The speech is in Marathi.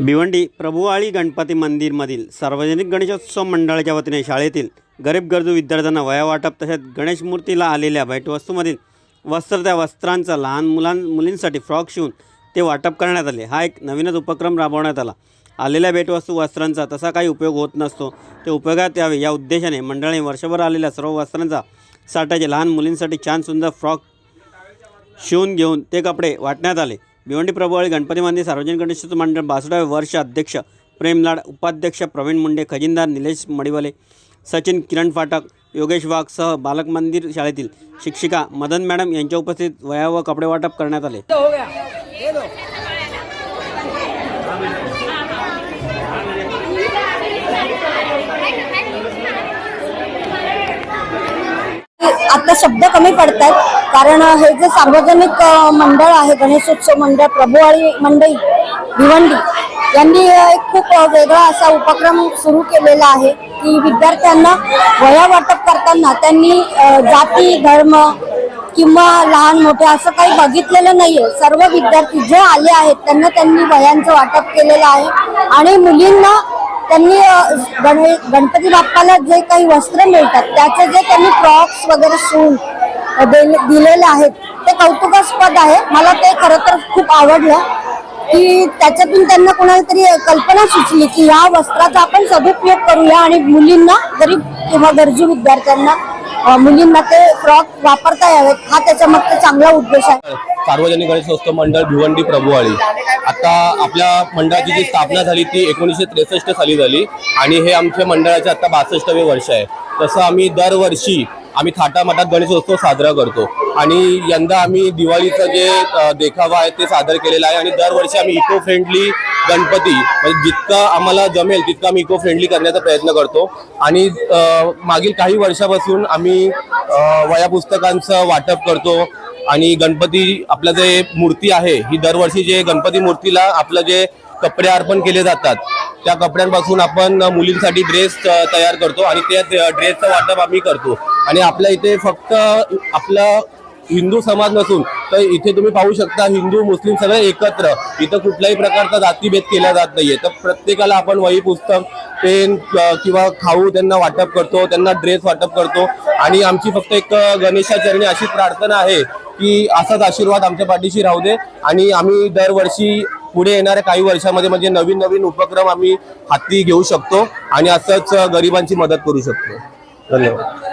भिवंडी प्रभुवाळी गणपती मंदिरमधील सार्वजनिक गणेशोत्सव मंडळाच्या वतीने शाळेतील गरीब गरजू विद्यार्थ्यांना वया वाटप तसेच गणेश मूर्तीला आलेल्या भेटवस्तूमधील वस्त्र त्या वस्त्रांचा लहान मुलां मुलींसाठी फ्रॉक शिवून ते वाटप करण्यात आले. हा एक नवीनच उपक्रम राबवण्यात आला. आलेल्या भेटवस्तू वस्त्रांचा तसा काही उपयोग होत नसतो. ते उपयोगात यावे या उद्देशाने मंडळाने वर्षभर आलेल्या सर्व वस्त्रांचा साठाचे लहान मुलींसाठी छान सुंदर फ्रॉक शिवून घेऊन ते कपडे वाटण्यात आले. भिवंडी प्रभुवाळी गणपती मंदिर सार्वजनिक गणेशोत्सव मंडळ बासष्टावे वर्ष अध्यक्ष प्रेमलाड उपाध्यक्ष प्रवीण मुंडे खजिनदार निलेश मडिवले सचिन किरण फाटक योगेश वाघसह बालक मंदिर शाळेतील शिक्षिका मदन मॅडम यांच्या उपस्थित वया व कपडे वाटप करण्यात आले. हो आता शब्द कमी पडतात कारण हे जे सार्वजनिक मंडळ आहे गणेशोत्सव मंडळ प्रभुवाळी मंडळी भिवंडी यांनी एक खूप वेगळा असा उपक्रम सुरू केलेला आहे की विद्यार्थ्यांना वया वाटप करताना त्यांनी जाती धर्म किंवा लहान मोठे असं काही बघितलेलं नाहीये. सर्व विद्यार्थी जे आले आहेत त्यांना त्यांनी वयांचं वाटप केलेलं आहे. आणि मुलींना त्यांनी गणे गणपती बाप्पाला जे काही वस्त्र मिळतात त्याचे जे त्यांनी फ्रॉक्स वगैरे शिवून दिले दिलेले आहेत ते कौतुकास्पद आहे. मला ते खरं तर खूप आवडलं की त्याच्यातून त्यांना कोणाला तरी कल्पना सुचली की या वस्त्राचा आपण सदुपयोग करूया आणि मुलींना गरीब किंवा गरजू विद्यार्थ्यांना मुलींना ते फ्रॉक वापरता यावेत. हा त्याच्या मग चांगला उद्देश आहे. सार्वजनिक गणेशोत्सव मंडळ भिवंडी प्रभुवाळी आता आपल्या मंडळाची जी स्थापना झाली ती एकोणीसशे त्रेसष्ट साली झाली आणि हे आमच्या मंडळाचे आता बासष्टवे वर्ष आहे. तसं आम्ही दरवर्षी आम्ही थाटामाटात गणेशोत्सव साजरा करतो. आणि यंदा आम्ही दिवाळीचं जे देखावा आहे ते सादर केलेलं आहे आणि दरवर्षी आम्ही इको फ्रेंडली गणपती म्हणजे जितकं आम्हाला जमेल तितकं आम्ही इको फ्रेंडली करण्याचा प्रयत्न करतो. आणि मागील काही वर्षापासून आम्ही वया पुस्तकांचं वाटप करतो. आणि गणपती आपलं जे मूर्ती आहे ही दरवर्षी जे गणपती मूर्तीला आपलं जे कपडे अर्पण केले जातात. त्या कपड्यांपासून आपण मुलींसाठी ड्रेस तयार करतो आणि त्या ड्रेसचं वाटप आम्ही करतो. आणि आपल्या इथे फक्त आपला हिंदू समाज नसून तर इथे तुम्ही पाहू शकता हिंदू मुस्लिम सगळे एकत्र. इथं कुठल्याही प्रकारचा जातीभेद केला जात नाहीये. तर प्रत्येकाला आपण वही पुस्तक पेन किंवा खाऊ त्यांना वाटप करतो त्यांना ड्रेस वाटप करतो. आणि आमची फक्त एक गणेशाचरणी अशी प्रार्थना आहे की असाच आशीर्वाद आमच्या पाठीशी राहू दे. आणि आम्ही दरवर्षी पुढे येणाऱ्या काही वर्षामध्ये म्हणजे नवीन नवीन उपक्रम आम्ही हाती घेऊ शकतो आणि असंच गरिबांची मदत करू शकतो. धन्यवाद.